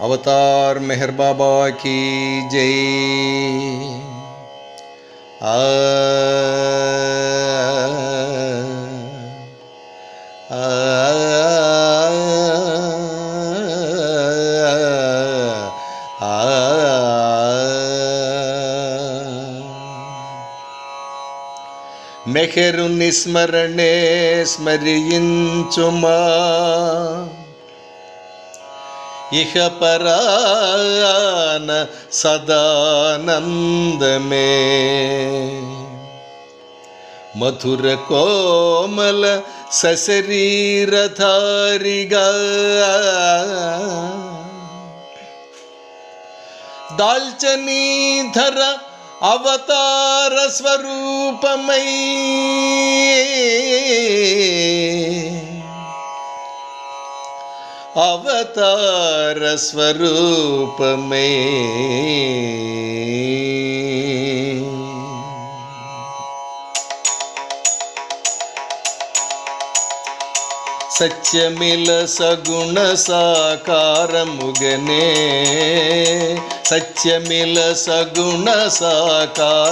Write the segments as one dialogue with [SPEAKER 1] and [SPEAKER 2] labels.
[SPEAKER 1] Avatar Meher బాబా key జై ఆ ఆ మెహరు నిస్మరణే స్మరించుమా இகபரான சதானந்தமே. மதுர கோமல சசரீரதாரிகா. दालचनीधर अवतार स्वरूपमयी స్వరూపమై అవతార స్వరూపమే. సత్యమిల సగుణ సాకారముగనే. సత్యమిల సగుణ సాకారముగనే.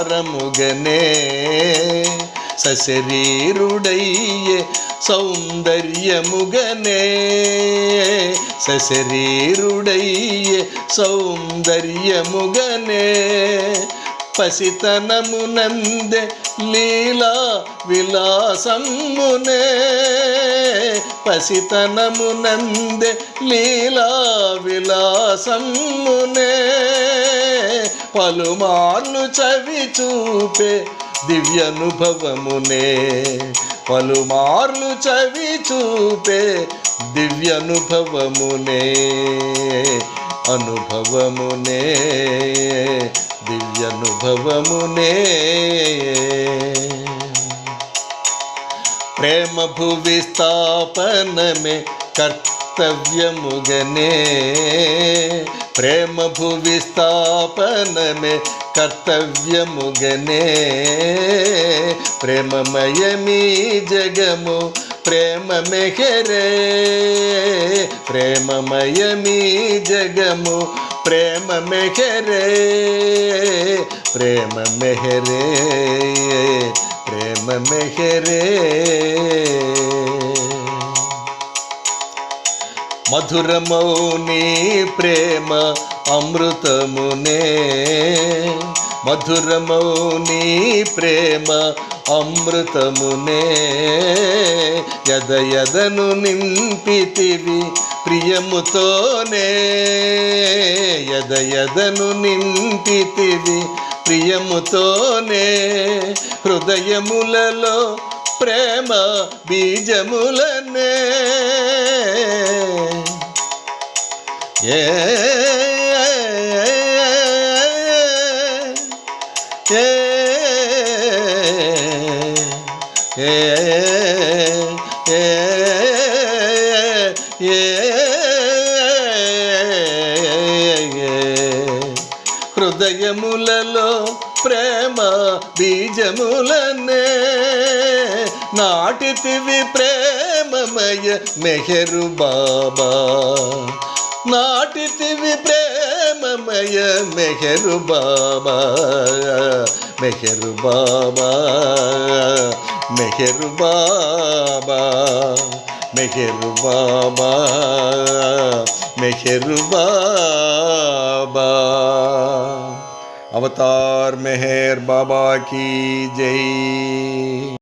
[SPEAKER 1] సశరీరుడయ్యే సౌందర్యముగనే. సశరీరుడయ్యే సౌందర్యముగనే. పసితనమునందే లీలా విలాసమునే. పసితనమునందే లీలా విలాసమునే. పలుమార్లు చవి చూపే దివ్యనుభవమునే పలుమార్లు చవి చూపే దివ్యనుభవమునే అనుభవమునే దివ్యనుభవమునే ప్రేమ భువి స్థాపనమే కర్తవ్యముగనే ప్రేమ భువి స్థాపనమే కర్తవ్యముగనే ప్రేమమయమీ జగము ప్రేమ మెహరే ప్రేమమయమీ జగము ప్రేమ మెహరే ప్రేమ మెహరే ప్రేమ మెహరే మధురమౌని ప్రేమ అమృతమునే. మధురమౌని ప్రేమ అమృతమునే. యద యదను నింపితివి ప్రియముతోనే. యద యదను నింపితివి ప్రియముతోనే. హృదయములలో ప్రేమ బీజములనే. ఏ హృదయములలో ప్రేమ బీజములనే నాటితివి ప్రేమమయ మెహరు బాబా. ನಾಟಿತಿವಿ ಪ್ರೇಮಮಯ ಮೆಹರು ಬಾಬಾ ಮೆಹರು ಬಾಬಾ ಮೆಹರು ಬಾಬಾ ಮೆಹರು ಬಾಬಾ ಮೆಹರು ಬಾಬಾ अवतार मेहर बाबा की जय